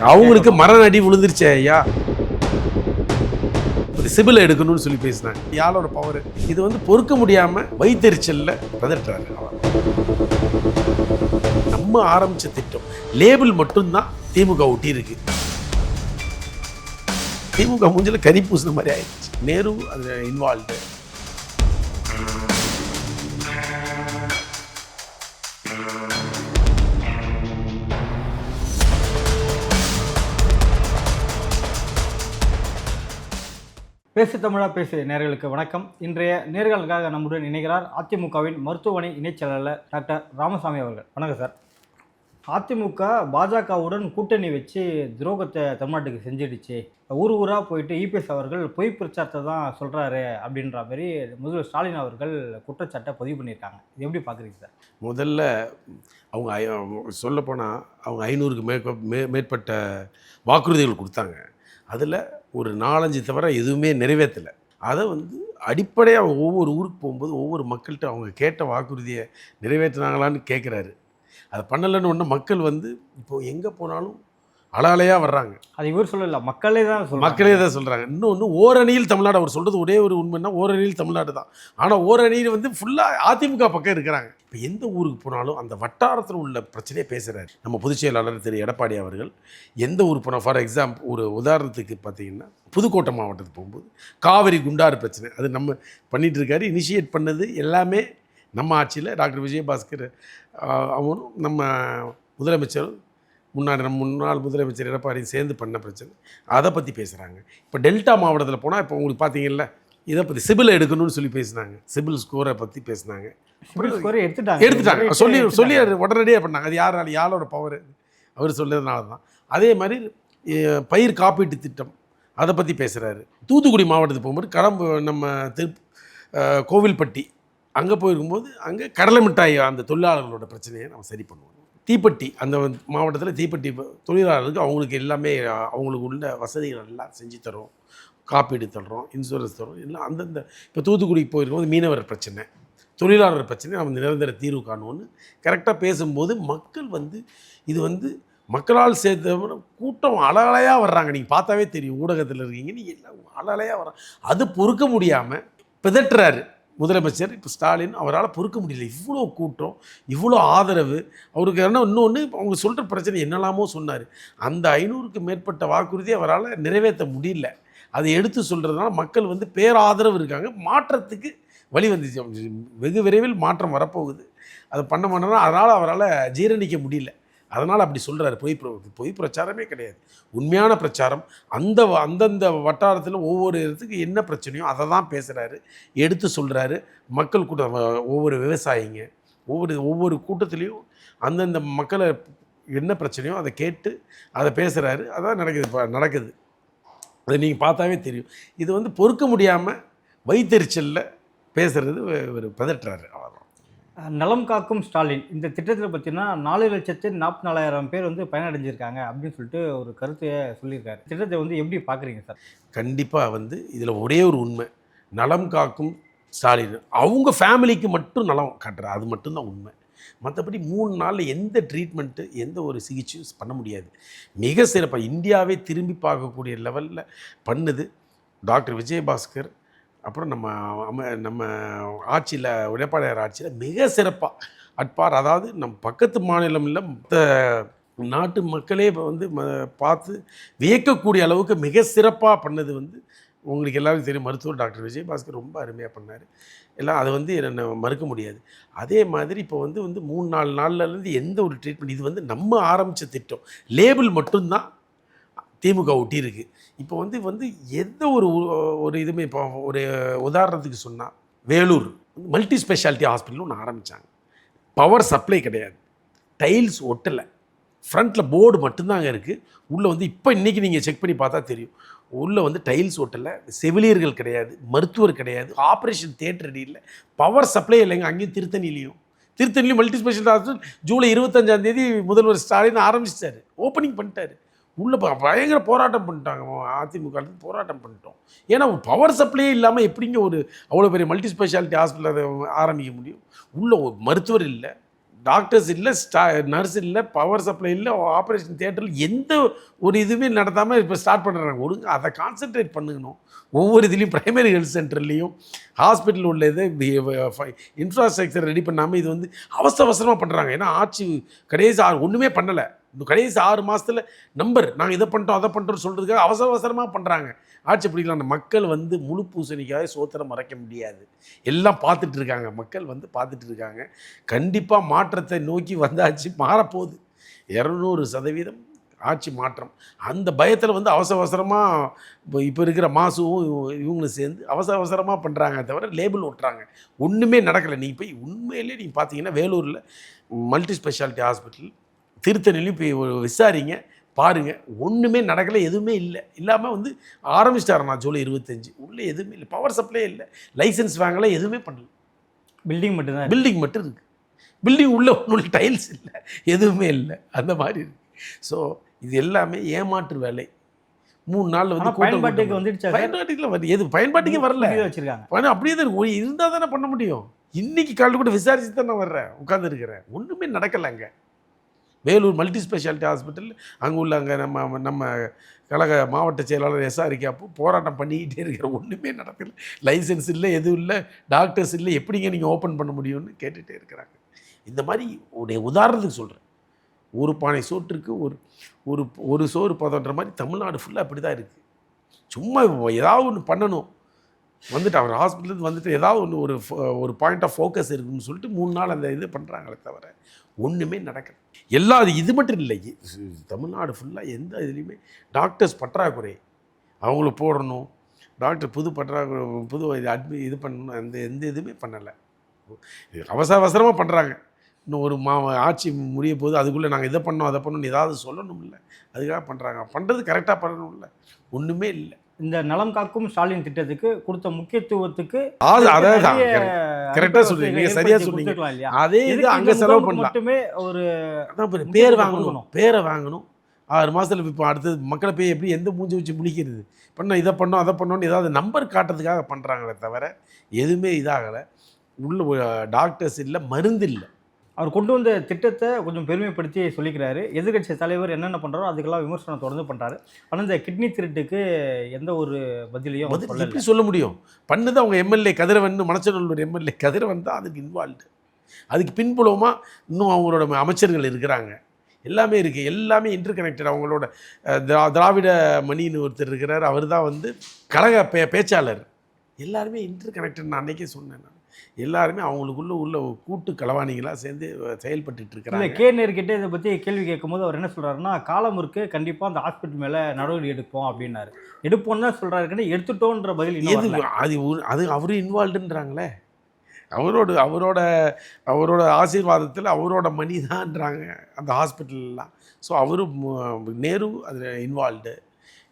அவங்களுக்கு மரண அடி விழுந்துருச்சு ஐயா. சிபில் எடுக்கணும்னு சொல்லி பேசினாங்க. யாரோட பவர் இது வந்து பொறுக்க முடியாம வைத்தறிச்சல்ல பதற்றாரு நம்ம ஆரம்பிச்ச திட்டம். லேபிள் மட்டும்தான் திமுக ஒட்டி இருக்கு. திமுக மூஞ்சில கறி பூசின மாதிரி ஆயிடுச்சு. நேரு அது இன்வால்வ்டு பேசு தமிழா பேசு நேர்களுக்கு வணக்கம். இன்றைய நேர்களுக்காக நம்முடன் இணைகிறார் அதிமுகவின் மருத்துவமனை இணைச் செயலாளர் டாக்டர் ராமசாமி அவர்கள். வணக்கம் சார். அதிமுக பாஜகவுடன் கூட்டணி வச்சு துரோகத்தை தமிழ்நாட்டுக்கு செஞ்சிடுச்சு. ஊர் ஊராக போயிட்டு இபிஎஸ் அவர்கள் பொய் பிரச்சாரத்தை தான் சொல்கிறாரு அப்படின்ற மாதிரி முதல்வர் ஸ்டாலின் அவர்கள் குற்றச்சாட்டை பதிவு பண்ணியிருக்காங்க. இது எப்படி பார்க்குறீங்க சார்? முதல்ல அவங்க சொல்லப்போனால் அவங்க ஐநூறுக்கு மே மேற்பட்ட வாக்குறுதிகள் கொடுத்தாங்க. அதில் ஒரு நாலஞ்சு தவிர எதுவுமே நிறைவேற்றலை. அதை வந்து அடிப்படையாக அவங்க ஒவ்வொரு ஊருக்கு போகும்போது ஒவ்வொரு மக்கள்கிட்ட அவங்க கேட்ட வாக்குறுதியை நிறைவேற்றினாங்களான்னு கேட்குறாரு. அதை பண்ணலைன்னு ஒன்று மக்கள் வந்து இப்போது எங்கே போனாலும் அலாலையாக வர்றாங்க. அது இவர் சொல்லல மக்களே தான் மக்களே தான் சொல்கிறாங்க இன்னொன்று ஓரணியில் தமிழ்நாடு அவர் சொல்கிறது ஒரே ஒரு உண்மைன்னா ஓரணியில் தமிழ்நாடு தான். ஆனால் ஓரணியில் வந்து ஃபுல்லாக அதிமுக பக்கம் இருக்கிறாங்க. இப்போ எந்த ஊருக்கு போனாலும் அந்த வட்டாரத்தில் உள்ள பிரச்சனையை பேசுகிறாரு நம்ம பொதுச் செயலாளர் திரு. எடப்பாடி அவர்கள் எந்த ஊருக்கு போனால் ஃபார் எக்ஸாம்பிள் ஒரு உதாரணத்துக்கு பார்த்தீங்கன்னா புதுக்கோட்டை மாவட்டத்துக்கு போகும்போது காவிரி குண்டாறு பிரச்சனை. அது நம்ம பண்ணிகிட்டு இருக்காரு இனிஷியேட் பண்ணது எல்லாமே நம்ம ஆட்சியில் டாக்டர் விஜயபாஸ்கர் அவரும் நம்ம முதலமைச்சரும் முன்னாடி நம்ம முன்னாள் முதலமைச்சர் எடப்பாடி சேர்ந்து பண்ண பிரச்சனை. அதை பற்றி பேசுகிறாங்க இப்போ டெல்டா மாவட்டத்தில் போனால் இப்போ உங்களுக்கு பார்த்தீங்கல்ல இதை பற்றி சிபில் எடுக்கணும்னு சொல்லி பேசினாங்க. சிபில் ஸ்கோரை பற்றி பேசினாங்க. எடுத்துட்டாங்க. எடுத்துட்டாங்க. சொல்லி. சொல்லி உடனடியாக பண்ணாங்க. அது யாரால யாரோட பவர் அவர் சொன்னதுனால தான். அதே மாதிரி பயிர் காப்பீட்டு திட்டம். அதை பற்றி பேசுகிறாரு தூத்துக்குடி மாவட்டத்துக்கு போகும்போது கடம்பு நம்ம திரு கோவில்பட்டி அங்கே போயிருக்கும்போது அங்கே கடலை மிட்டாய் அந்த தொழிலாளர்களோட பிரச்சனையை நம்ம சரி பண்ணுவோம். தீப்பெட்டி அந்த மாவட்டத்தில் தீப்பெட்டி தொழிலாளர்களுக்கு அவங்களுக்கு எல்லாமே அவங்களுக்கு உள்ள வசதிகள் எல்லாம் செஞ்சு தரோம் காப்பீடு தர்றோம் இன்சூரன்ஸ் தர்றோம் எல்லாம் அந்தந்த இப்போ தூத்துக்குடிக்கு போயிருக்கும்போது மீனவர் பிரச்சனை தொழிலாளர் பிரச்சனை நம்ம நிரந்தர தீர்வு காணும்னு கரெக்டாக பேசும்போது மக்கள் வந்து இது வந்து மக்களால் சேர்த்த கூட்டம் அலகலையாக வர்றாங்க. நீங்கள் பார்த்தாவே தெரியும் ஊடகத்தில் இருக்கீங்க நீங்கள் எல்லாம் அலகலையாக வர்றாங்க அது பொறுக்க முடியாமல் பிதட்டுறாரு. முதலமைச்சர் இப்போ ஸ்டாலின் அவரால் பொறுக்க முடியல. இவ்வளோ கூட்டம் இவ்வளோ ஆதரவு. அவருக்கு என்ன இன்னொன்று அவங்க சொல்கிற பிரச்சனை என்னெல்லாமோ சொன்னார். அந்த ஐநூறுக்கு மேற்பட்ட வாக்குறுதியை அவரால் நிறைவேற்ற முடியல. அதை எடுத்து சொல்கிறதுனால மக்கள் வந்து பேராதரவு இருக்காங்க. மாற்றத்துக்கு வழி வந்துச்சு. வெகு விரைவில் மாற்றம் வரப்போகுது. அதை பண்ண மாட்டேன்னா அதனால் அவரால் ஜீரணிக்க முடியல. அதனால் அப்படி சொல்கிறாரு பொய் பிர- பொய் பிரச்சாரமே கிடையாது. உண்மையான பிரச்சாரம் அந்த வ- அந்தந்த வட்டாரத்தில் ஒவ்வொரு இடத்துக்கு என்ன பிரச்சனையோ அதை தான் பேசுகிறாரு எடுத்து சொல்கிறாரு மக்கள் கூட்டம் ஒவ்வொரு விவசாயிங்க ஒவ்வொரு ஒவ்வொரு கூட்டத்துலேயும் அந்தந்த மக்களை என்ன பிரச்சனையோ அதை கேட்டு அதை பேசுகிறாரு அதான் நடக்குது இப்போ நடக்குது. அதை நீங்கள் பார்த்தாவே தெரியும். இது வந்து பொறுக்க முடியாமல் வைத்தறிச்சலில் பேசுகிறது ஒரு பதற்றாரு அவ்வளோதான் நலம் காக்கும் ஸ்டாலின். இந்த திட்டத்தில் பார்த்தீங்கன்னா நாலு லட்சத்து நாற்பத்தி நாலாயிரம் பேர் வந்து பயனடைஞ்சிருக்காங்க அப்படின்னு சொல்லிட்டு ஒரு கருத்தை சொல்லியிருக்காரு. திட்டத்தை வந்து எப்படி பார்க்குறீங்க சார்? கண்டிப்பாக வந்து இதில் ஒரே ஒரு உண்மை. நலம் காக்கும் ஸ்டாலின். அவங்க ஃபேமிலிக்கு மட்டும் நலம் காட்டுற. அது மட்டும்தான் உண்மை. மற்றபடி மூணு நாளில் எந்த ட்ரீட்மெண்ட்டு எந்த ஒரு சிகிச்சையும் பண்ண முடியாது. மிக சிறப்பாக இந்தியாவே திரும்பி பார்க்கக்கூடிய லெவலில் பண்ணுது டாக்டர் விஜயபாஸ்கர் அப்புறம் நம்ம அம நம்ம ஆட்சியில் உடப்பாளையார் ஆட்சியில் மிக சிறப்பாக அட்பார். அதாவது நம் பக்கத்து மாநிலம் இல்லை மற்ற நாட்டு மக்களே இப்போ வந்து ம- பார்த்து வியக்கக்கூடிய அளவுக்கு மிக சிறப்பாக பண்ணது வந்து உங்களுக்கு எல்லாரும் தெரியும் மருத்துவர் டாக்டர் விஜயபாஸ்கர் ரொம்ப அருமையாக பண்ணார். எல்லாம் அதை வந்து என்ன மறுக்க முடியாது. அதே மாதிரி இப்போ வந்து வந்து மூணு நாலு நாள்லேருந்து எந்த ஒரு ட்ரீட்மெண்ட் இது வந்து நம்ம ஆரம்பித்த திட்டம். லேபிள் மட்டும்தான் திமுக ஒட்டியிருக்கு. இப்போ வந்து வந்து எந்த ஒரு ஒரு இதுவுமே இப்போ ஒரு உதாரணத்துக்கு சொன்னால் வேலூர் மல்டி ஸ்பெஷாலிட்டி ஹாஸ்பிட்டல் ஒன்று ஆரம்பித்தாங்க பவர் சப்ளை கிடையாது. டைல்ஸ் ஒட்டலை. ஃப்ரண்ட்டில் போர்டு மட்டும்தாங்க இருக்குது உள்ளே வந்து இப்போ இன்றைக்கி நீங்கள் செக் பண்ணி பார்த்தா தெரியும். உள்ளே வந்து டைல்ஸ் ஒட்டலை. செவிலியர்கள் கிடையாது. மருத்துவர் கிடையாது. ஆப்ரேஷன் தேட்டர் ரெடி இல்லை. பவர் சப்ளை இல்லைங்க. அங்கேயும் திருத்தணிலையும் திருத்தணிலையும் மல்டி ஸ்பெஷாலிட்டி ஹாஸ்பிட்டல் ஜூலை இருபத்தஞ்சாந்தேதி முதல்வர் ஸ்டாலின் ஆரம்பிச்சிட்டாரு. ஓப்பனிங் பண்ணிட்டாரு. உள்ளே பயங்கர போராட்டம் பண்ணிட்டாங்க அதிமுக போராட்டம் பண்ணிட்டோம். ஏன்னா பவர் சப்ளையே இல்லாமல் எப்படிங்க ஒரு அவ்வளோ பெரிய மல்டி ஸ்பெஷாலிட்டி ஹாஸ்பிட்டல் அதை ஆரம்பிக்க முடியும்? உள்ள ஒரு மருத்துவர் இல்லை டாக்டர்ஸ் இல்லை ஸ்டா நர்ஸ் இல்லை பவர் சப்ளை இல்லை ஆப்ரேஷன் தியேட்டரில் எந்த ஒரு இதுவுமே நடத்தாமல் இப்போ ஸ்டார்ட் பண்ணுறாங்க ஒழுங்கு அதை கான்சென்ட்ரேட் பண்ணுங்கணும். ஒவ்வொரு இதுலேயும் ப்ரைமரி ஹெல்த் சென்டர்லேயும் ஹாஸ்பிட்டல் உள்ள இதை இன்ஃப்ராஸ்ட்ரக்சர் ரெடி பண்ணாமல் இது வந்து அவசர அவசரமாக பண்ணுறாங்க ஏன்னா ஆட்சி கடைசி ஒன்றுமே பண்ணலை. இந்த கடைசி ஆறு மாதத்தில் நம்பர் நாங்கள் இதை பண்ணிட்டோம் அதை பண்ணுறோம்னு சொல்கிறதுக்காக அவசர அவசரமாக பண்ணுறாங்க ஆட்சி பிடிக்கலாம் மக்கள் வந்து முழு பூசணிக்காக சோத்திரம் மறைக்க முடியாது. எல்லாம் பார்த்துட்டு இருக்காங்க. மக்கள் வந்து பார்த்துட்டு இருக்காங்க. கண்டிப்பாக மாற்றத்தை நோக்கி வந்தாச்சு மாறப்போகுது. இரநூறு சதவீதம் ஆட்சி மாற்றம். அந்த பயத்தில் வந்து அவசர அவசரமாக இப்போ இப்போ இருக்கிற மாசுவும் இவங்களும் சேர்ந்து அவசர அவசரமாக பண்ணுறாங்க தவிர லேபிள் ஒட்டுறாங்க ஒன்றுமே நடக்கலை. நீங்கள் போய் உண்மையிலே நீங்கள் பார்த்தீங்கன்னா வேலூரில் மல்டி ஸ்பெஷாலிட்டி ஹாஸ்பிட்டல் திருத்தணிலையும் போய் விசாரிங்க பாருங்கள் ஒன்றுமே நடக்கலை எதுவுமே இல்லை. இல்லாமல் வந்து ஆரம்பிச்சிட்டாரு நான் ஜூலை இருபத்தஞ்சு. உள்ளே எதுவுமே இல்லை. பவர் சப்ளை இல்லை. லைசன்ஸ் வாங்கலை எதுவுமே பண்ணல. பில்டிங் மட்டும்தான் பில்டிங் மட்டும் இருக்குது பில்டிங் உள்ள ஒன்றும் டைல்ஸ் இல்லை. எதுவுமே இல்லை. அந்த மாதிரி இருக்கு. ஸோ இது எல்லாமே ஏமாற்று வேலை. மூணு நாள் வந்து பயன்பாட்டுக்கு வந்துடுச்சா சார்? பயன்பாட்டுக்கு வருது எது பயன்பாட்டுக்கே வரல. வச்சிருக்காங்க. அப்படியே தான் இருக்கு. இருந்தால் தானே பண்ண முடியும். இன்னைக்கு காலையில் கூட விசாரிச்சு தான் நான் வர்றேன் உட்காந்துருக்கிறேன் ஒன்றுமே நடக்கலை அங்கே. வேலூர் மல்டி ஸ்பெஷாலிட்டி ஹாஸ்பிட்டல் அங்கே உள்ள அங்கே நம்ம நம்ம கழக மாவட்ட செயலாளர் எஸ்ஆர் போராட்டம் பண்ணிக்கிட்டே இருக்கிற ஒன்றுமே நடக்கல. லைசன்ஸ் இல்லை எதுவும் இல்லை டாக்டர்ஸ் இல்லை எப்படிங்க நீங்கள் ஓப்பன் பண்ண முடியும்னு கேட்டுகிட்டே இருக்கிறாங்க. இந்த மாதிரி உடைய உதாரணத்துக்கு சொல்கிறேன் ஒரு பானை சோற்றுக்கு ஒரு ஒரு ஒரு சோறு பதன்ற மாதிரி தமிழ்நாடு ஃபுல்லாக அப்படி தான் இருக்குது சும்மா ஏதாவது ஒன்று பண்ணணும். வந்துட்டு அவர் ஹாஸ்பிட்டலுக்கு வந்துட்டு ஏதாவது ஒன்று ஒரு ஒரு பாயிண்ட் ஆஃப் ஃபோக்கஸ் இருக்குன்னு சொல்லிட்டு மூணு நாள் அந்த இது பண்ணுறாங்களே தவிர ஒன்றுமே நடக்கல. எல்லா இது மட்டும் இல்லை தமிழ்நாடு ஃபுல்லாக எந்த இதுலேயுமே டாக்டர்ஸ் பற்றாக்குறை. அவங்கள போடணும். டாக்டர் புது பற்றாக்குறை புது இது அட்மி இது பண்ணணும். அந்த எந்த இதுவுமே பண்ணலை. அவசர அவசரமாக பண்ணுறாங்க இன்னும் ஒரு மா ஆட்சி முடிய போது அதுக்குள்ளே நாங்கள் இதை பண்ணோம் அதை பண்ணோம்னு ஏதாவது இல்லை அதுக்காக பண்ணுறாங்க பண்ணுறது கரெக்டாக பண்ணணும்ல. ஒன்றுமே இல்லை. இந்த நலம் காக்கும் ஸ்டாலின் திட்டத்துக்கு கொடுத்த முக்கியத்துவத்துக்கு அடிப்படை சொல்றீங்க. ஏற்படுத்தி சொன்னீங்க? அதே இது அங்கே செலவு பண்ணலாம். மட்டுமே ஒரு பாரு, வாங்கணும். பேரை வாங்கணும். ஆறு மாதத்தில் இப்போ அடுத்தது மக்களை போய் எப்படி எந்த மூஞ்சி வச்சு முழிக்கிறது? பண்ண இதை பண்ணோம் அதை பண்ணோன்னு ஏதாவது நம்பர் காட்டுறதுக்காக பண்ணுறாங்களே தவிர எதுவுமே இதாகலை. உள்ள டாக்டர்ஸ் இல்லை மருந்து இல்லை. அவர் கொண்டு வந்த திட்டத்தை கொஞ்சம் பெருமைப்படுத்தி சொல்லிக்கிறாரு. எதிர்க்கட்சி தலைவர் என்னென்ன பண்றாரோ அதுக்கெல்லாம் விமர்சனம் தொடர்ந்து பண்றாரு. ஆனால் இந்த கிட்னி திருட்டுக்கு எந்த ஒரு பதிலையும் எப்படி சொல்ல முடியும்? பண்ணது அவங்க எம்எல்ஏ கதிரவன் மணச்சநல்லூர் எம்எல்ஏ கதிரவன் தான் அதுக்கு இன்வால்வ்டு அதுக்கு பின்புலமாக இன்னும் அவங்களோட அமைச்சர்கள் இருக்கிறாங்க. எல்லாமே இருக்குது எல்லாமே இன்டர் கனெக்டட் அவங்களோட திரா திராவிட மணின்னு ஒருத்தர் இருக்கிறார். அவர் தான் வந்து கழக பே பேச்சாளர். எல்லாருமே இன்டர் கனெக்டட் நான் அன்னைக்கே சொன்னேன் நான். எல்லாருமே அவங்களுக்குள்ள உள்ள கூட்டு களவாணிகளாக சேர்ந்து இருக்கிறாங்க கே நேர்கிட்ட இதை பற்றி கேள்வி கேட்கும்போது அவர் என்ன சொல்றாருன்னா காலம் இருக்கு கண்டிப்பாக அந்த ஹாஸ்பிட்டல் மேலே நடவடிக்கை எடுப்போம் அப்படின்னாரு. எடுப்போம்னு தான் சொல்கிறாருக்குன்னு எடுத்துட்டோன்ற பதில் எது. அது அது அவரும் இன்வால்வ்டுன்றாங்களே அவரோட அவரோட அவரோட ஆசீர்வாதத்தில் அவரோட மணி தான்ன்றாங்க அந்த ஹாஸ்பிட்டல்லாம். ஸோ அவரும் நேரு அதில் இன்வால்வ்டு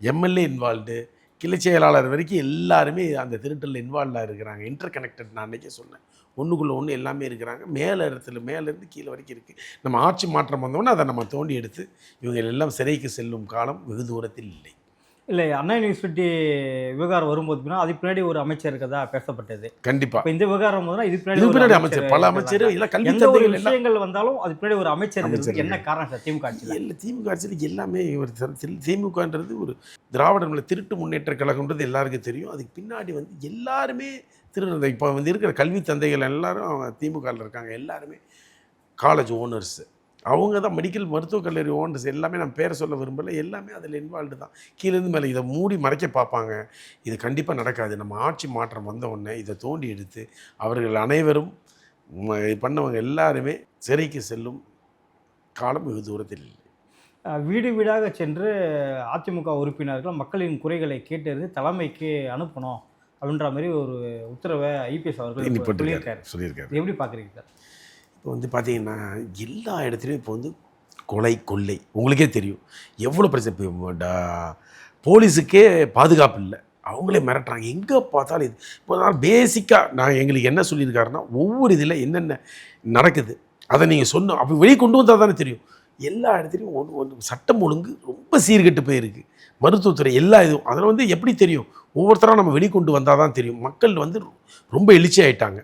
எம்எல்ஏ இன்வால்வ்டு கிளை செயலாளர் வரைக்கும் எல்லாருமே அந்த திருட்டில் இன்வால்வாக இருக்கிறாங்க. இன்டர் கனெக்டட் நான் அன்றைக்கே சொன்னேன். ஒன்றுக்குள்ளே ஒன்று எல்லாமே இருக்கிறாங்க. மேலே இடத்துல மேலேருந்து கீழே வரைக்கும் இருக்குது நம்ம ஆட்சி மாற்றம் வந்தோன்னே அதை நம்ம தோண்டி எடுத்து இவங்க எல்லாம் சிறைக்கு செல்லும் காலம் வெகு தூரத்தில் இல்லை. இல்லை அண்ணா யூனிவர்சிட்டி விவகாரம் வரும்போது அதுக்கு பின்னாடி ஒரு அமைச்சர் இருக்கதா பேசப்பட்டது. கண்டிப்பாக இப்போ இந்த விவகாரம் போதுனா இதுக்கு பின்னாடி அமைச்சர் பல. அமைச்சர் இல்லை கல்வி எந்த ஒரு விஷயங்கள் வந்தாலும் அதுக்கு பின்னாடி ஒரு அமைச்சர் என்ன காரணம் சார் திமுக ஆட்சியில்? இல்லை திமுக ஆட்சியில் எல்லாமே ஒரு திமுகன்றது ஒரு திராவிடர்களை திருட்டு முன்னேற்ற கழகம்ன்றது எல்லாருக்கும் தெரியும். அதுக்கு பின்னாடி வந்து எல்லாருமே திருடுறது இப்போ வந்து இருக்கிற கல்வி தந்தைகள் எல்லாரும் திமுகவில் இருக்காங்க. எல்லாருமே காலேஜ் ஓனர்ஸ் அவங்க தான் மெடிக்கல் மருத்துவக் கல்லூரி ஓனர்ஸ் எல்லாமே நான் பேரை சொல்ல விரும்பல. எல்லாமே அதில் இன்வால்வ்டு தான். கீழேருந்து மேலே இதை மூடி மறைக்க பார்ப்பாங்க. இது கண்டிப்பாக நடக்காது. நம்ம ஆட்சி மாற்றம் வந்த உடனே இதை தோண்டி எடுத்து அவர்கள் அனைவரும் பண்ணவங்க எல்லாருமே சிறைக்கு செல்லும் காலம் வெகு தூரத்தில் இல்லை. வீடு வீடாக சென்று அதிமுக உறுப்பினர்கள் மக்களின் குறைகளை கேட்டறிந்து தலைமைக்கு அனுப்பணும் அப்படின்ற மாதிரி ஒரு உத்தரவை ஐபிஎஸ் அவர்கள் சொல்லியிருக்காரு. சொல்லியிருக்காரு. எப்படி பார்க்குறீங்க சார்? இப்போ வந்து பார்த்தீங்கன்னா எல்லா இடத்துலையும் இப்போ வந்து கொலை கொள்ளை உங்களுக்கே தெரியும். எவ்வளோ பிரச்சனை? இப்போ போலீஸுக்கே பாதுகாப்பு இல்லை. அவங்களே மிரட்டுறாங்க. எங்கே பார்த்தாலும் இது இப்போ நான் பேசிக்காக நான் எங்களுக்கு என்ன சொல்லியிருக்காருன்னா ஒவ்வொரு இதில் என்னென்ன நடக்குது அதை நீங்கள் சொன்ன அப்போ வெளியே கொண்டு வந்தால் தானே தெரியும். எல்லா இடத்துலையும் ஒன்று ஒன்று சட்டம் ஒழுங்கு ரொம்ப சீர்கெட்டு போயிருக்கு. மருத்துவத்துறை எல்லா இதுவும் அதில் வந்து எப்படி தெரியும்? ஒவ்வொருத்தராக நம்ம வெளிக்கொண்டு வந்தால் தான் தெரியும். மக்கள் வந்து ரொம்ப எழுச்சி ஆகிட்டாங்க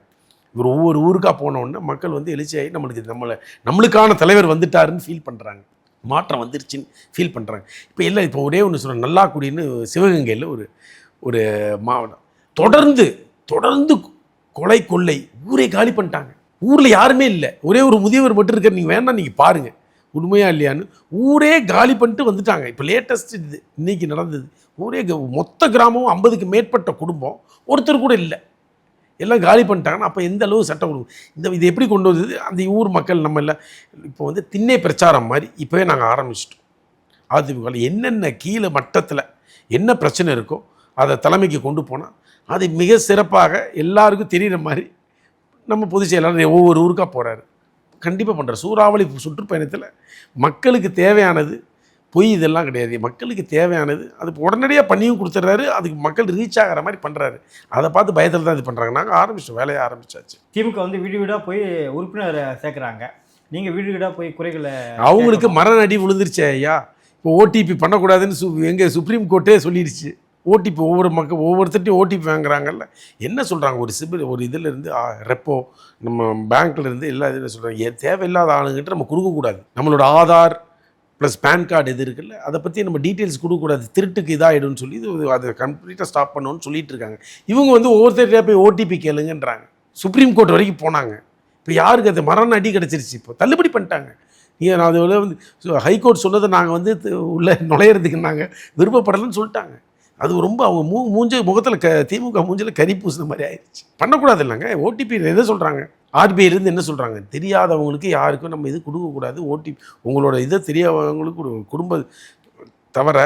இவர் ஒவ்வொரு ஊருக்காக போன மக்கள் வந்து எழுச்சியாகி நம்மளுக்கு நம்மளை நம்மளுக்கான தலைவர் வந்துட்டாருன்னு ஃபீல் பண்ணுறாங்க மாற்றம் வந்துருச்சுன்னு ஃபீல் பண்ணுறாங்க இப்போ இல்லை இப்போ ஒரே ஒன்று சொல்கிறேன் நல்லாக்குடின்னு சிவகங்கையில் ஒரு ஒரு மாவட்டம். தொடர்ந்து தொடர்ந்து கொலை கொள்ளை ஊரே காலி பண்ணிட்டாங்க. ஊரில் யாருமே இல்லை. ஒரே ஒரு முதியவர் மட்டும் இருக்கார். நீங்கள் வேணாம் நீங்கள் பாருங்கள் உண்மையாக இல்லையான்னு ஊரே காலி பண்ணிட்டு வந்துட்டாங்க. இப்போ லேட்டஸ்ட் இது இன்றைக்கி நடந்தது. ஊரே க- மொத்த கிராமமும் ஐம்பதுக்கு மேற்பட்ட குடும்பம். ஒருத்தர் கூட இல்லை. எல்லாம் காலி பண்ணிட்டாங்கன்னா அப்போ எந்த அளவு சட்டம் கொடுக்கும் இந்த இது எப்படி கொண்டு வந்தது? அந்த ஊர் மக்கள் நம்ம எல்லாம் இப்போ வந்து திண்ணை பிரச்சாரம் மாதிரி இப்போவே நாங்கள் ஆரம்பிச்சிட்டோம். அதிமுக என்னென்ன கீழே மட்டத்தில் என்ன பிரச்சனை இருக்கோ அதை தலைமைக்கு கொண்டு போனால் அது மிக சிறப்பாக எல்லாருக்கும் தெரிகிற மாதிரி நம்ம பொதுச் செயலாளர் ஒவ்வொரு ஊருக்காக போகிறாரு கண்டிப்பாக பண்ணுறாரு சூறாவளி சுற்றுப்பயணத்தில் மக்களுக்கு தேவையானது பொய் இதெல்லாம் கிடையாது. மக்களுக்கு தேவையானது அது உடனடியாக பண்ணியும் கொடுத்துட்றாரு அதுக்கு மக்கள் ரீச் ஆகிற மாதிரி பண்ணுறாரு அதை பார்த்து பயத்தில் தான் இது பண்ணுறாங்க நாங்கள் ஆரம்பிச்சோம் வேலையை ஆரம்பிச்சாச்சு. திமுக வந்து வீடு வீடாக போய் உறுப்பினர் சேர்க்குறாங்க. நீங்கள் வீடு வீடாக போய் குறைகளை அவங்களுக்கு மரண அடி விழுந்துருச்சு ஐயா. இப்போ ஓடிபி பண்ணக்கூடாதுன்னு சு எங்கள் சுப்ரீம் கோர்ட்டே சொல்லிடுச்சு. ஓடிபி ஒவ்வொரு மக்கள் ஒவ்வொருத்தட்டையும் ஓடிபி வாங்குறாங்கல்ல. என்ன சொல்கிறாங்க ஒரு சிபில் ஒரு இதில் இருந்து ரெப்போ நம்ம பேங்க்ல இருந்து எல்லா இதில் சொல்கிறாங்க தேவையில்லாத ஆளுங்கிட்ட நம்ம கொடுக்கக்கூடாது. நம்மளோட ஆதார் ப்ளஸ் பேன் கார்டு இது இருக்குல்ல அதை பற்றி நம்ம டீட்டெயில்ஸ் கொடுக்கக்கூடாது. திருட்டுக்கு இதாகிடும்னு சொல்லி இது அதை கம்ப்ளீட்டாக ஸ்டாப் பண்ணணும்னு சொல்லிட்டு இருக்காங்க. இவங்க வந்து ஒவ்வொருத்தர்கிட்டயா போய் ஓடிபி கேளுங்கன்றாங்க. சுப்ரீம் கோர்ட் வரைக்கும் போனாங்க. இப்போ யாருக்கு அது மரண அடி கிடச்சிருச்சு இப்போ? தள்ளுபடி பண்ணிட்டாங்க. நீங்கள் நான் அது வந்து ஹைகோர்ட் சொன்னதை நாங்கள் வந்து உள்ளே நுழையிறதுக்கு நாங்கள் விருப்பப்படலைன்னு சொல்லிட்டாங்க. அது ரொம்ப அவங்க மூ மூஞ்ச முகத்தில் க திமுக மூஞ்சில் கறி பூசின மாதிரி ஆயிடுச்சு பண்ணக்கூடாது இல்லைங்க ஓடிபி என்ன சொல்கிறாங்க ஆர்பிஐலேருந்து என்ன சொல்கிறாங்க தெரியாதவங்களுக்கு யாருக்கும் நம்ம இது கொடுக்கக்கூடாது. ஓடிபி உங்களோட இதை தெரியாதவங்களுக்கு குடும்ப தவிர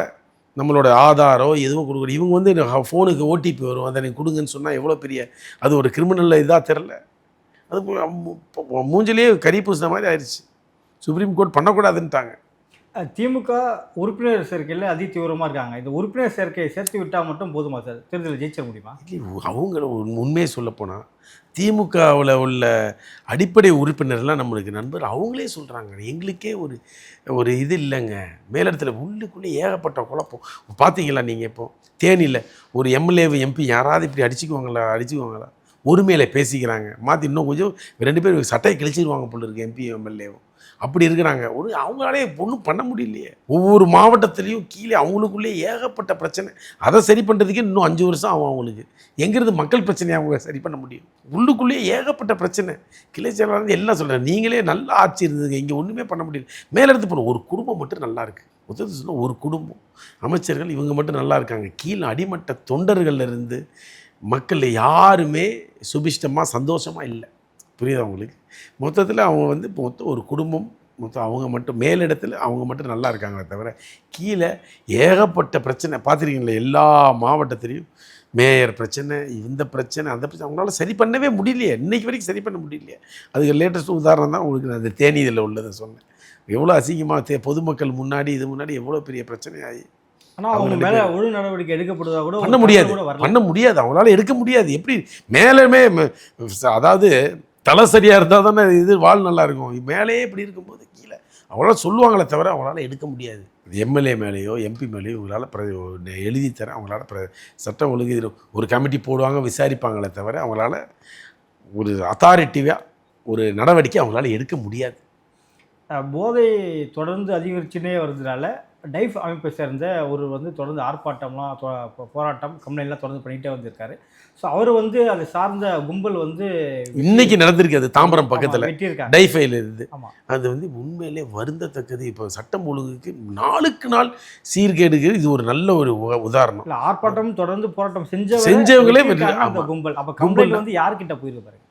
நம்மளோட ஆதாரோ எதுவும் கொடுக்கணும் இவங்க வந்து ஃபோனுக்கு ஓடிபி வரும். அதை நீங்கள் கொடுங்கன்னு சொன்னால் எவ்வளோ பெரிய அது ஒரு கிரிமினல் இதாக தெரில அது மூஞ்சிலேயே கறி பூசின மாதிரி ஆயிடுச்சு சுப்ரீம் கோர்ட் பண்ணக்கூடாதுன்ட்டாங்க. திமுக உறுப்பினர் சேர்க்கையில் அதி தீவிரமாக இருக்காங்க. இந்த உறுப்பினர் சேர்க்கையை சேர்த்து விட்டால் மட்டும் போதுமா சார்? தேர்தலில் ஜெயிச்சிட முடியுமா? இல்லை, அவங்க உண்- உண்மையை சொல்லப்போனால் திமுகவில் உள்ள அடிப்படை உறுப்பினர்லாம் நம்மளுக்கு நண்பர் அவங்களே சொல்கிறாங்க எங்களுக்கே ஒரு ஒரு இது இல்லைங்க. மேலிடத்தில் உள்ளுக்குள்ளே ஏகப்பட்ட குழப்பம். பார்த்தீங்களா நீங்கள் இப்போ? தேனியில் ஒரு எம்எல்ஏ எம்பி யாராவது இப்படி அடிச்சுக்குவாங்களா அடிச்சுக்குவாங்களா? உரிமையில் பேசிக்கிறாங்க. மாற்றி இன்னும் கொஞ்சம் ரெண்டு பேரும் சட்டையை கிழிச்சிருவாங்க போல இருக்கு எம்பி எம்எல்ஏவும். அப்படி இருக்கிறாங்க. ஒரு அவங்களாலே ஒன்றும் பண்ண முடியலையே. ஒவ்வொரு மாவட்டத்துலேயும் கீழே அவங்களுக்குள்ளே ஏகப்பட்ட பிரச்சனை. அதை சரி பண்ணுறதுக்கே இன்னும் அஞ்சு வருஷம் ஆகும் அவங்களுக்கு. எங்கிறது மக்கள் பிரச்சனையை அவங்க சரி பண்ண முடியும்? உள்ளுக்குள்ளேயே ஏகப்பட்ட பிரச்சனை. கிளை செயலாளர் எல்லாம் சொல்கிறேன் நீங்களே நல்லா ஆட்சி இருந்ததுங்க. இங்கே ஒன்றுமே பண்ண முடியல. மேலேருந்து போகணும் ஒரு குடும்பம் மட்டும் நல்லா இருக்குது மொத்தத்தில் சொன்னால் ஒரு குடும்பம். அமைச்சர்கள் இவங்க மட்டும் நல்லா இருக்காங்க. கீழே அடிமட்ட தொண்டர்கள்லேருந்து மக்கள் யாருமே சுபிஷ்டமாக சந்தோஷமாக இல்லை. புரியுதா உங்களுக்கு? மொத்தத்தில் அவங்க வந்து மொத்தம் ஒரு குடும்பம் மொத்தம் அவங்க மட்டும் மேலிடத்தில் அவங்க மட்டும் நல்லா இருக்காங்களே தவிர கீழே ஏகப்பட்ட பிரச்சனை பார்த்துருக்கீங்களா எல்லா மாவட்டத்திலையும் மேயர் பிரச்சனை இந்த பிரச்சனை அந்த பிரச்சனை அவங்களால சரி பண்ணவே முடியலையே. இன்னைக்கு வரைக்கும் சரி பண்ண முடியலையே. அதுக்கு லேட்டஸ்ட் உதாரணம் தான் உங்களுக்கு நான் அந்த தேனீதில் உள்ளதை சொன்னேன். எவ்வளோ அசிங்கமாக தே பொதுமக்கள் முன்னாடி இது முன்னாடி எவ்வளோ பெரிய பிரச்சனை ஆகி ஆனால் அவங்க அவங்களுக்கு- மேலே ஒழு நடவடிக்கை எடுக்கப்படுவதா கூட பண்ண முடியாது. பண்ண முடியாது. அவங்களால எடுக்க முடியாது. எப்படி? மேலேயுமே ம- அதாவது தலை சரியாக இருந்தால் தானே இது வாழ் நல்லா இருக்கும். மேலேயே இப்படி இருக்கும்போது கீழே. அவங்களால சொல்லுவாங்களே தவிர அவங்களால எடுக்க முடியாது. எம்எல்ஏ மேலேயோ எம்பி மேலேயோ இவங்களால் பிர எழுதி தர அவங்களால பிர சட்டம் ஒழுங்கு இது ஒரு கமிட்டி போடுவாங்க விசாரிப்பாங்களே தவிர அவங்களால ஒரு அத்தாரிட்டிவாக ஒரு நடவடிக்கை அவங்களால எடுக்க முடியாது. போதை தொடர்ந்து அதிகரிச்சுனே வருதுனால டைஃப் அமைப்பை சேர்ந்த ஒரு வந்து தொடர்ந்து ஆர்ப்பாட்டம்லாம் போராட்டம் கம்ப்ளைண்ட்லாம் தொடர்ந்து பண்ணிகிட்டே வந்திருக்காரு. ஸோ அவர் வந்து அதை சார்ந்த கும்பல் வந்து இன்னைக்கு நடந்திருக்கு அது தாம்பரம் பக்கத்தில். டைஃபைல இருந்து. அது வந்து உண்மையிலே வருந்தத்தக்கது. இப்போ சட்டம் ஒழுங்குக்கு நாளுக்கு நாள் சீர்கேடுக்கு இது ஒரு நல்ல ஒரு உதாரணம். இல்ல ஆர்ப்பாட்டம் தொடர்ந்து போராட்டம் செஞ்சவங்க செஞ்சவங்களே அந்த. கும்பல். அப்ப கம்ப்ளைண்ட் வந்து யார்கிட்ட போயிருக்கு பாருங்க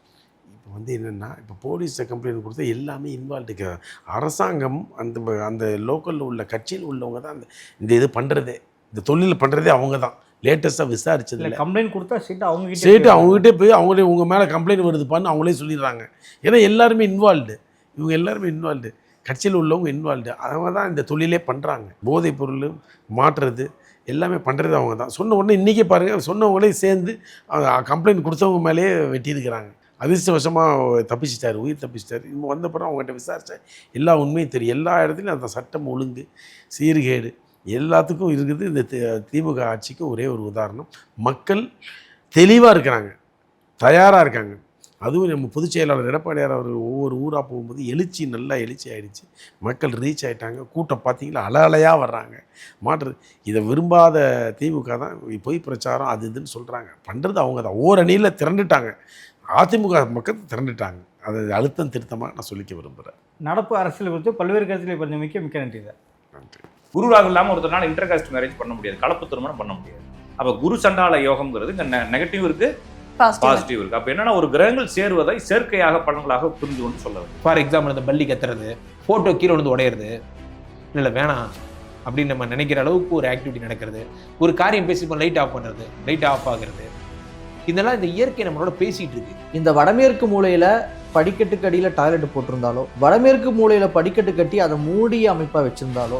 இப்போ வந்து என்னென்னா இப்போ போலீஸை கம்ப்ளைண்ட் கொடுத்தா எல்லாமே இன்வால்வ்டு அரசாங்கம் அந்த அந்த லோக்கலில் உள்ள கட்சியில் உள்ளவங்க தான் அந்த இந்த இது பண்ணுறதே இந்த தொழில் பண்ணுறதே அவங்க தான் லேட்டஸ்ட்டாக விசாரிச்சது இல்ல கம்ப்ளைண்ட் கொடுத்தா சீட்டு அவங்க ஸ்டேட்டு அவங்ககிட்டே போய் அவங்களே உங்கள் மேலே கம்ப்ளைண்ட் வருதுப்பான்னு அவங்களே சொல்லிடுறாங்க. ஏன்னா எல்லாருமே இன்வால்வ்டு இவங்க எல்லாருமே இன்வால்வ்டு கட்சியில் உள்ளவங்க இன்வால்வ்டு அவங்க தான் இந்த தொழிலே பண்ணுறாங்க போதைப் பொருள் மாற்றுறது எல்லாமே பண்ணுறது அவங்க தான். சொன்ன உடனே இன்றைக்கே பாருங்கள் சொன்னவங்களே சேர்ந்து கம்ப்ளைண்ட் கொடுத்தவங்க மேலேயே வெட்டியிருக்கிறாங்க. அதிர்ஷ்டவசமாக தப்பிச்சிட்டாரு உயிர் தப்பிச்சிட்டாரு. இவங்க வந்தப்பறம் அவங்ககிட்ட விசாரித்தேன் எல்லா உண்மையும் தெரியும். எல்லா இடத்துலையும் அந்த சட்டம் ஒழுங்கு சீர்கேடு எல்லாத்துக்கும் இருக்குது. இந்த தி- திமுக ஆட்சிக்கு ஒரே ஒரு உதாரணம். மக்கள் தெளிவாக இருக்கிறாங்க. தயாராக இருக்காங்க. அதுவும் நம்ம பொதுச் செயலாளர் எடப்பாடியார் அவர் ஒவ்வொரு ஊராக போகும்போது எழுச்சி நல்லா எழுச்சி ஆயிடுச்சு. மக்கள் ரீச் ஆயிட்டாங்க. கூட்டம் பார்த்தீங்களா அல அலையாக வர்றாங்க. மாற்று இதை விரும்பாத திமுக தான் பொய் பிரச்சாரம் அது இதுன்னு சொல்கிறாங்க பண்ணுறது அவங்க தான். ஓரணியில் திரண்டுட்டாங்க. அதிமுக மக்கள் திரண்டுட்டாங்க. அதை அழுத்தம் திருத்தமாக நான் சொல்லிக்க விரும்புகிறேன் நடப்பு அரசியல் குறித்து பல்வேறு கருத்துக்களை பரிந்துரைக்க மிக்க நன்றி சார். நன்றி. குரு ராகு இல்லாமல் ஒருத்தனால இன்டர் காஸ்ட் மேரேஜ் பண்ண முடியாது. கலப்பு திருமணம் பண்ண முடியாது. அப்போ குரு சண்டால யோகம்ங்கிறது இங்கே நெகட்டிவ் இருக்கு பாசிட்டிவ் இருக்கு. அப்போ என்னன்னா ஒரு கிரகங்கள் சேருவதை செயற்கையாக பலன்களாக புரிந்து கொண்டு சொல்ல ஃபார் எக்ஸாம்பிள் இந்த பள்ளி கத்துறது ஃபோட்டோ கீழே விழுந்து உடையிறது. இல்லை வேணாம். அப்படின்னு நம்ம நினைக்கிற அளவுக்கு ஒரு ஆக்டிவிட்டி நடக்கிறது. ஒரு காரியம் பேசி லைட் ஆஃப் பண்ணுறது லைட் ஆஃப் ஆகுறது. இதெல்லாம் இந்த இயற்கை நம்மளோட பேசிட்டு இருக்கு. இந்த வடமேற்கு மூலையில படிக்கட்டுக்கு அடியில் டாய்லெட் போட்டிருந்தாலோ வடமேற்கு மூலையில படிக்கட்டு கட்டி அதை மூடிய அமைப்பா வச்சிருந்தாலோ